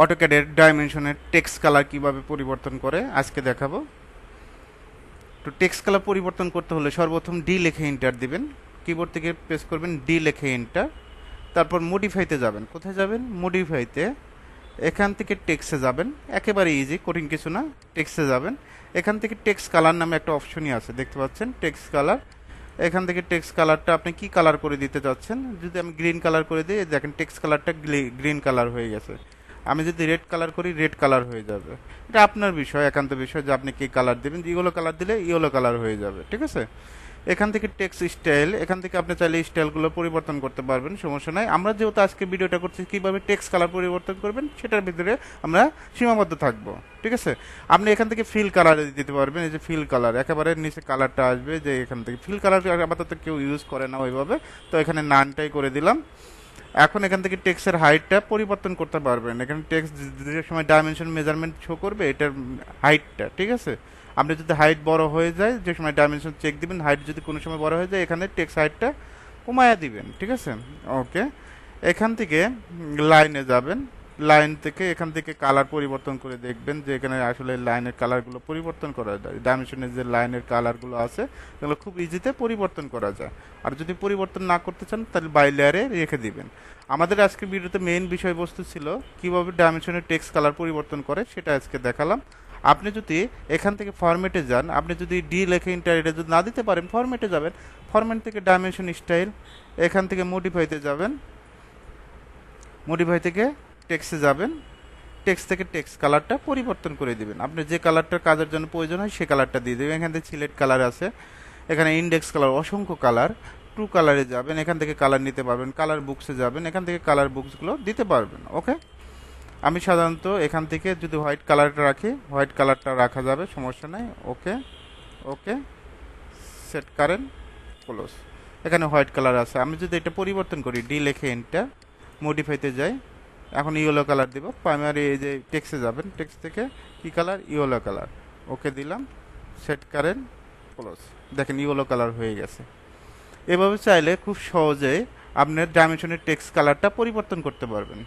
অটোক্যাডের ডাইমেনশনের text colour কীভাবে পরিবর্তন করে, আজকে দেখাবো। তো টেক্সট কালার পরিবর্তন করতে হলে সর্বপ্রথম ডি লেখে এন্টার দিবেন। কিবোর্ড থেকে প্রেস করবেন ডি লেখে এন্টার তারপর মডিফাইতে যাবেন। কোথায় যাবেন? মডিফাইতে এখান থেকে টেক্সে যাবেন। একেবারে ইজি কঠিন কিছু না। টেক্সে যাবেন। এখান থেকে টেক্সট কালার নামে একটা অপশনই আছে, দেখতে পাচ্ছেন? টেক্সট কালার এখান থেকে টেক্সট কালারটা আপনি কি কালার করে দিতে চাচ্ছেন? যদি আমি গ্রিন কালার করে দিই, দেখেন টেক্সট কালারটা গ্রিন কালার হয়ে গেছে। আমি যদি রেড কালার করি রেড কালার হয়ে যাবে। এটা আপনার বিষয়, একান্ত বিষয় যে আপনি কী কালার দেবেন। ইয়েলো কালার দিলে ইয়েলো কালার হয়ে যাবে, ঠিক আছে? এখান থেকে টেক্স স্টাইল এখান থেকে আপনি চাইলে স্টাইলগুলো পরিবর্তন করতে পারবেন, সমস্যা নাই। আমরা যেহেতু আজকে ভিডিওটা করছি, কীভাবে টেক্স কালার পরিবর্তন করবেন, সেটার ভিতরে আমরা সীমাবদ্ধ থাকব, ঠিক আছে? আপনি এখান থেকে ফিল কালার দিতে পারবেন, এই যে ফিল কালার একেবারে নিচে কালারটা আসবে যে এখান থেকে। ফিল কালার আপাতত কেউ ইউজ করে না ওইভাবে, তো এখানে নানটাই করে দিলাম। এখন এখান থেকে টেক্সের হাইটটা পরিবর্তন করতে পারবেন। এখানে টেক্স যে সময় ডাইমেনশন মেজারমেন্ট শো করবে, এটার হাইটটা ঠিক আছে? আপনি যদি হাইট বড় হয়ে যায়, যে সময় ডাইমেনশন চেক দিবেন হাইট যদি কোনো সময় বড় হয়ে যায়, এখানে টেক্স হাইটটা কমায়া দিবেন, ঠিক আছে? ওকে এখান থেকে লাইনে যাবেন। লাইন থেকে এখান থেকে কালার পরিবর্তন করে দেখবেন যে এখানে আসলে লাইনের কালারগুলো পরিবর্তন করা যায়। ডাইমেনশনের যে লাইনের কালারগুলো আছে সেগুলো খুব ইজিতে পরিবর্তন করা যায়। আর যদি পরিবর্তন না করতে চান, তাহলে বাই লেয়ারে রেখে দিবেন। আমাদের আজকের ভিডিওতে মেইন বিষয়বস্তু ছিল কীভাবে ডাইমেনশনের টেক্সট কালার পরিবর্তন করে, সেটা আজকে দেখালাম। আপনি যদি এখান থেকে ফরম্যাটে যান, আপনি যদি ডি লেখে ইন্টার এটা যদি না দিতে পারেন ফরম্যাটে যাবেন। ফরম্যাট থেকে ডাইমেনশন স্টাইল এখান থেকে মডিফাইতে যাবেন। মডিফাই থেকে টেক্সে যাবেন টেক্স থেকে টেক্স কালারটা পরিবর্তন করে দিবেন। আপনি যে কালারটার কাজের জন্য প্রয়োজন হয় সে কালারটা দিয়ে দেবেন। এখান থেকে সিলেট কালার আছে, এখানে ইন্ডেক্স কালার অসংখ্য কালার ট্রু কালারে যাবেন, এখান থেকে কালার নিতে পারবেন কালার বুকসে যাবেন, এখান থেকে কালার বুকসগুলো দিতে পারবেন ওকে আমি সাধারণত এখান থেকে যদি হোয়াইট কালারটা রাখি হোয়াইট কালারটা রাখা যাবে, সমস্যা নেই okay okay set current close এখানে হোয়াইট কালার আছে। আমি যদি এটা পরিবর্তন করি ডি লেখে এন্টার মডিফাইতে যাই এখন ইয়েলো কালার দিব। প্রাইমারি এই যে টেক্সে যাবেন টেক্স থেকে কি কালার? Yellow colour. ওকে দিলাম সেট কারেন ক্লোজ দেখেন ইয়েলো কালার হয়ে গেছে। এভাবে চাইলে খুব সহজে আপনার ডাইমেনশনের টেক্সট কালারটা পরিবর্তন করতে পারবেন।